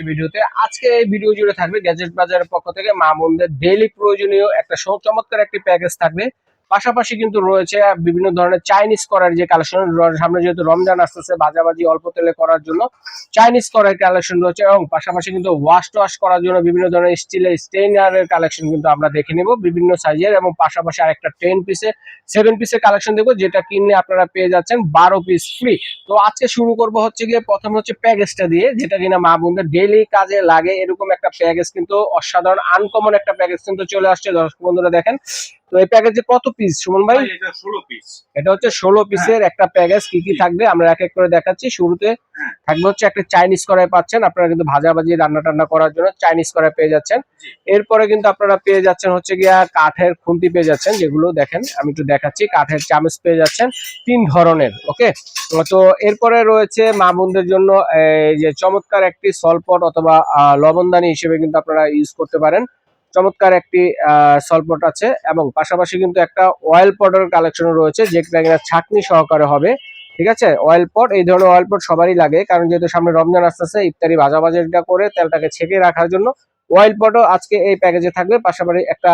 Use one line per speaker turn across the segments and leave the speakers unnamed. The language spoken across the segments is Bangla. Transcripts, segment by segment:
একটি ভিডিওতে। আজকে এই ভিডিও জুড়ে থাকবে গ্যাজেট বাজারের পক্ষ থেকে মা বোনদের ডেইলি প্রয়োজনীয় একটা চমৎকার একটি প্যাকেজ থাকবে। পাশাপাশি কিন্তু রয়েছে বিভিন্ন ধরনের চাইনিজ করার যে কালেকশন সামনে যেহেতু রমজান আসতেছে, ভাজাভাজি অল্প তেলে করার জন্য চাইনিজ করার কালেকশন রয়েছে এবং পাশাপাশি কিন্তু ওয়াশ টোয়াশ করার জন্য বিভিন্ন ধরনের স্টিলের স্টেইনারের কালেকশন কিন্তু আমরা দেখে নেব বিভিন্ন সাইজের এবং পাশাপাশি আরেকটা টেন পিসে সেভেন পিসের কালেকশন দেখব, যেটা কিনলে আপনারা পেয়ে যাচ্ছেন বারো পিস ফ্রি তো আজকে শুরু করব হচ্ছে গিয়ে, প্রথম হচ্ছে প্যাকেজটা দিয়ে, যেটা কিনা মা বোনদের ডেইলি কাজে লাগে, এরকম একটা প্যাকেজ কিন্তু অসাধারণ আনকমন একটা প্যাকেজ কিন্তু চলে আসছে। দর্শক বন্ধুরা দেখেন তো এই প্যাকেজে কত পিস সুমন ভাই?
এটা ষোলো পিস
এটা হচ্ছে ষোলো পিসের একটা প্যাকেজ কি কি থাকবে? আমরা এক এক করে দেখাচ্ছি। শুরুতে
হ্যাঁ।
থাকবে হচ্ছে একটা চাইনিজ কড়াই পাচ্ছেন। আপনারা কিন্তু ভাজাভাজি রান্না টান্না করার জন্য চাইনিজ কড়াই পেয়ে যাচ্ছেন। এরপরে কিন্তু আপনারা পেয়ে যাচ্ছেন হচ্ছে গিয়া কাঠের খুন্তি পেয়ে যাচ্ছেন যেগুলো দেখেন আমি একটু দেখাচ্ছি। কাঠের চামচ পেয়ে যাচ্ছেন তিন ধরনের ওকে? তো এরপরে রয়েছে মা বোনদের জন্য এই যে চমৎকার একটি সলপট অথবা লবণদানি হিসেবে কিন্তু আপনারা ইউজ করতে পারেন। চমৎকার একটি সলপট আছে এবং পাশাপাশি কিন্তু একটা অয়েল পটের কালেকশন রয়েছে যেটা কিনা ছাকনি সহকারে হবে ঠিক আছে? অয়েল পট এই ধরনের অয়েল পট সবারই লাগে কারণ যেহেতু সামনে রমজান আসতেছে ইফতারি ভাজাভাজিটা করে তেলটাকে ছেঁকে রাখার জন্য অয়েল পটও আজকে এই প্যাকেজে থাকবে। পাশাপাশি একটা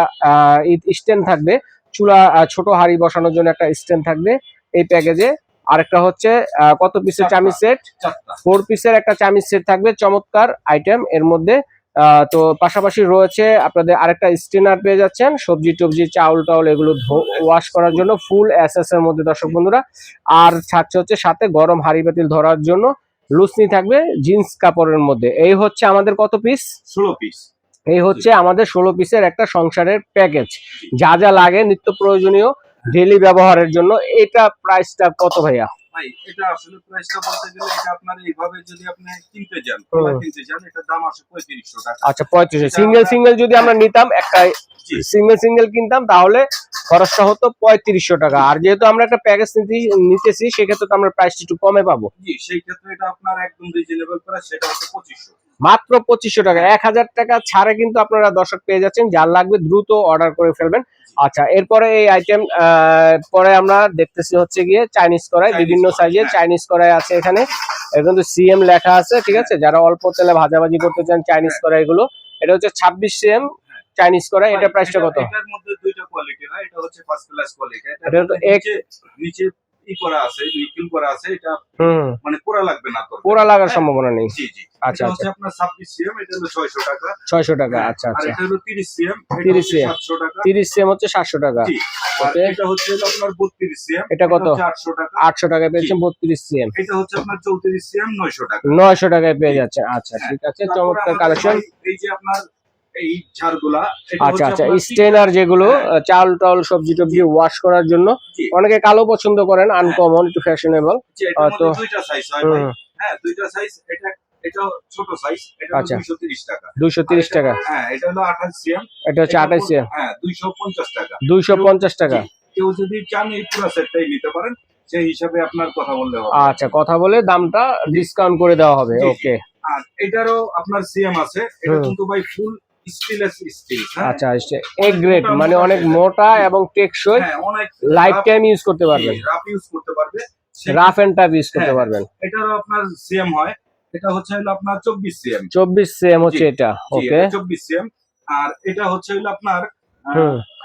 স্ট্যান্ড থাকবে চুলা ছোট হাঁড়ি বসানোর জন্য একটা স্ট্যান্ড থাকবে এই প্যাকেজে আরেকটা হচ্ছে আহ, কত পিসের চামিজ সেট ফোর পিসের একটা চামিজ সেট থাকবে চমৎকার আইটেম এর মধ্যে তো পাশাপাশি রয়েছে আপনাদের আরেকটা স্টেনার পেয়ে যাচ্ছেন সবজি টবজি চাউল টাউল এগুলো ওয়াশ করার জন্য ফুল এসএস এর মধ্যে দর্শক বন্ধুরা। আর থাকছে হচ্ছে সাথে গরম হাড়ি বাতিল ধরার জন্য লুসনি থাকবে জিন্স কাপড়ের মধ্যে। এই হচ্ছে আমাদের কত পিস
ষোলো পিস
এই হচ্ছে আমাদের ষোলো পিসের একটা সংসারের প্যাকেজ যা যা লাগে নিত্য প্রয়োজনীয় ডেলি ব্যবহারের জন্য এটা প্রাইসটা কত ভাইয়া?
ভাই এটা আসলে প্রাইসটা বলতে গেলে এটা আপনার এইভাবে যদি আপনি কিনতে যান কিনতে যান এটার দাম আসে পঁয়ত্রিশশো টাকা।
আচ্ছা পঁয়ত্রিশশো। সিঙ্গেল সিঙ্গেল যদি আমরা নিতাম একটা। সিঙ্গেল সিঙ্গেল কিনতাম তাহলে খরচটা হতো পঁয়ত্রিশশো টাকা। আর যেহেতু আমরা একটা প্যাকেজ নিতেছি সেক্ষেত্রে তো আমরা প্রাইসটা একটু কমে পাবো।
জি সেই ক্ষেত্রে এটা আপনার একদম রিজনেবল প্রাইস সেটা হচ্ছে পঁচিশশো।
মাত্র পঁচিশশো টাকা। এক হাজার টাকা ছাড়ে কিন্তু আপনারা দর্শক পেয়ে যাচ্ছেন যার লাগবে দ্রুত অর্ডার করে ফেলবেন। আচ্ছা এরপরে এই আইটেম পরে আমরা দেখতেছি হচ্ছে গিয়ে চাইনিজ কড়াই বিভিন্ন সাইজের
হ্যাঁ।
চাইনিজ কড়াই আছে এখানে। কিন্তু সিএম লেখা আছে ঠিক আছে? যারা অল্প তেলে ভাজাভাজি করতে চান চাইনিজ
হ্যাঁ।
কড়াই গুলো এটা হচ্ছে ছাব্বিশ সিএম চাইনিজ কড়াই এটা প্রাইসটা কত?
এটার মধ্যে দুইটা কোয়ালিটি হয় এটা হচ্ছে ফার্স্ট ক্লাস কোয়ালিটি
এটা তো এক-
নিচে নিচে ই করা আছে নিকিল করা আছে এটা মানে পোড়া লাগবে না
পোড়া লাগার সম্ভাবনা নেই।
জি জি।
আচ্ছা আচ্ছা।
আপনার ছাব্বিশ সিএম এটা হলো ছয়শো টাকা।
ছয়শো টাকা
হ্যাঁ,
আচ্ছা
আর
আচ্ছা।
এটা হলো তিরিশ সিএম
30 CM
সাতশো টাকা।
তিরিশ সিএম হচ্ছে সাতশো টাকা।
জি এটা হচ্ছে আপনার বত্রিশ সিএম
এটা কত?
আটশো টাকা।
আটশো টাকায় পেয়েছেন বত্রিশ সিএম।
এটা হচ্ছে আপনার চৌত্রিশ সিএম নয়শো টাকা।
নয়শো টাকায় পেয়ে যাচ্ছে। আচ্ছা
হ্যাঁ,
ঠিক আছে চমৎকার কালেকশন
এই যে আপনার এই এটা
আচ্ছা আচ্ছা স্টেনার যেগুলো
হ্যাঁ।
চাল টাল সবজি টবজি ওয়াশ করার জন্য অনেকে কালো পছন্দ করেন আনকমন একটু ফ্যাশনেবল তো-
দুইটা সাইজ হয় হ্যাঁ দুইটা সাইজ এটা এটা ছোট সাইজ এটা
আচ্ছা।
টাকা।
টাকা?
হ্যাঁ এটা হলো আঠাশ সিএম
এটা হচ্ছে আঠাশ
হ্যাঁ দুইশো পঞ্চাশ টাকা।
দুইশো পঞ্চাশ টাকা।
কেউ যদি চান এই পুরো সেটটাই নিতে পারেন সেই হিসাবে আপনার কথা বললে হবে।
আচ্ছা কথা বলে দামটা ডিসকাউন্ট করে দেওয়া হবে। ওকে
আর এটারও আপনার সিএম আছে। এটা কিন্তু ভাই ফুল স্টিলেস স্টিল
আচ্ছা এ গ্রেড মানে অনেক মোটা এবং টেকসই
হ্যাঁ
লাইফ টাইম ইউজ করতে পারবেন।
রাফ ইউজ করতে পারবে।
রাফ এন্ড টাফ ইউজ করতে
হ্যাঁ।
পারবেন।
এটারও আপনার সিএম হয়। এটা হচ্ছে হলো আপনার সিএম
হচ্ছে এটা ওকে
সিএম আর এটা হচ্ছে হলো আপনার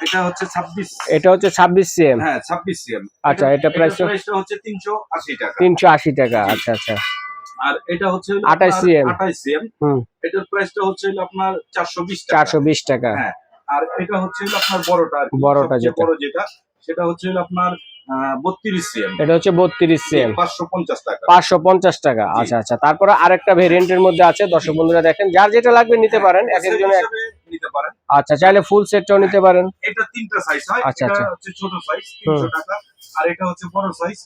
এটা হচ্ছে ছাব্বিশ
এটা হচ্ছে সিএম
হ্যাঁ সিএম
আচ্ছা, এটা
হচ্ছে তিনশো আশি টাকা।
তিনশো আশি টাকা আচ্ছা আচ্ছা।
আর এটা হচ্ছে হলো
28 CM
আঠাইশ সিএম
হুম।
এটার প্রাইসটা হচ্ছে আপনার চারশো বিশ
চারশো বিশ টাকা।
হ্যাঁ। আর এটা হচ্ছে আপনার বড়টা আর
বড়টা যেটা।
বড় যেটা সেটা হচ্ছে আপনার বত্রিশ সিএম
এটা হচ্ছে বত্রিশ সিএম
পাঁচশো পঞ্চাশ টাকা।
পাঁচশো পঞ্চাশ টাকা। আচ্ছা আচ্ছা। তারপরে আরেকটা ভেরিয়েন্টের মধ্যে আছে। দর্শক বন্ধুরা দেখেন যার যেটা লাগবে নিতে পারেন এক একজনে এক-
নিতে পারেন।
আচ্ছা চাইলে ফুল সেটটাও নিতে পারেন।
এটা তিনটা সাইজ হয়।
আচ্ছা, আচ্ছা।
হচ্ছে ছোট সাইজ তিনশো টাকা। আর এটা হচ্ছে বড় সাইজ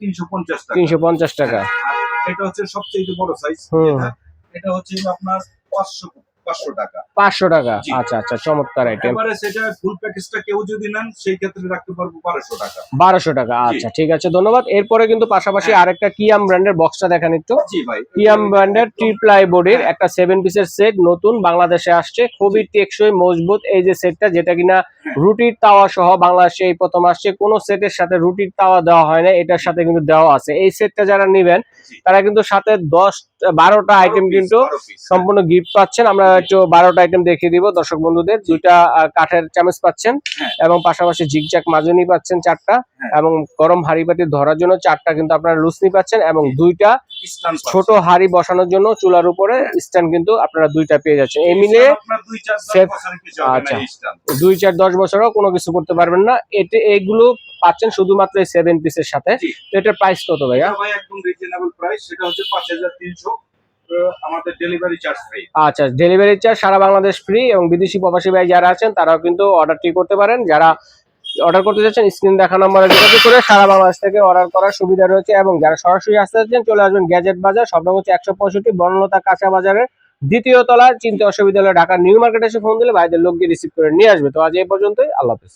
তিনশো পঞ্চাশ টাকা।
তিনশো পঞ্চাশ টাকা।
আর এটা হচ্ছে সবচেয়ে বড় সাইজ। এটা হচ্ছে আপনার পাঁচশো পাঁচশো টাকা।
পাঁচশো টাকা? আচ্ছা আচ্ছা চমৎকার আইটেম
এবারে সেটা ফুল প্যাকেজটা কেউ যদি নেন সেই ক্ষেত্রে রাখতে পারব বারোশো টাকা।
বারোশো টাকা আচ্ছা ঠিক আছে ধন্যবাদ। এরপরে কিন্তু পাশাপাশি
হ্যাঁ।
আরেকটা কিয়াম ব্র্যান্ডের বক্সটা দেখেন একটু।
ভাই।
কিয়াম ব্র্যান্ডের ট্রিপ্লাই
হ্যাঁ।
একটা সেভেন পিসের সেট নতুন বাংলাদেশে আসছে খুবই টেকসই মজবুত এই যে সেটটা যেটা কিনা রুটির তাওয়া সহ বাংলাদেশে এই প্রথম আসছে। কোনো সেটের সাথে রুটির তাওয়া দেওয়া হয় না এটার সাথে কিন্তু দেওয়া আছে। এই সেটটা যারা নেবেন তারা কিন্তু সাথে দশ বারোটা আইটেম কিন্তু সম্পূর্ণ গিফট পাচ্ছেন। আমরা একটু বারোটা আইটেম দেখিয়ে দিব। দর্শক বন্ধুদের দুইটা কাঠের চামচ পাচ্ছেন
হ্যাঁ।
এবং পাশাপাশি ঝিকঝাক মাজুনি পাচ্ছেন চারটা
হ্যাঁ।
এবং গরম হাড়ি বাটি ধরার জন্য চারটা কিন্তু আপনারা লুসনি পাচ্ছেন এবং দুইটা
ছোট
হাড়ি বসানোর জন্য চুলার উপরে স্ট্যান্ড কিন্তু আপনারা দুইটা পেয়ে যাচ্ছেন। এই মিলে
আপনার দুই চার দশ
দশ বছরও কোনো কিছু করতে পারবেন না। এতে এইগুলো পাচ্ছেন শুধুমাত্র এই সেভেন পিসের সাথে। তো এটার প্রাইস কত ভাইয়া?
এটা ভাই একদম রিজনেবল প্রাইস সেটা হচ্ছে পাঁচ হাজার তিনশো আমাদের ডেলিভারি চার্জ ফ্রি
আচ্ছা ডেলিভারি চার্জ সারা বাংলাদেশ ফ্রি এবং বিদেশি প্রবাসী ভাই যারা আছেন তারাও কিন্তু অর্ডারটি করতে পারেন। যারা অর্ডার করতে যাচ্ছেন স্ক্রিন দেখা নম্বরে যোগাযোগ করে সারা বাংলাদেশ থেকে অর্ডার করার সুবিধা রয়েছে এবং যারা সরাসরি আসতে যাচ্ছেন চলে আসবেন গ্যাজেট বাজার সব রকম হচ্ছে একশো পঁয়ষট্টি বর্ণলতা কাঁচা বাজারের দ্বিতীয় তলার চিন্তা অসুবিধা হলে ঢাকা নিউ মার্কেট এসে ফোন দিলে ভাইদের লোক রিসিভ করে নিয়ে আসবে। তো আজ এই পর্যন্তই, আল্লাহ হাফিজ।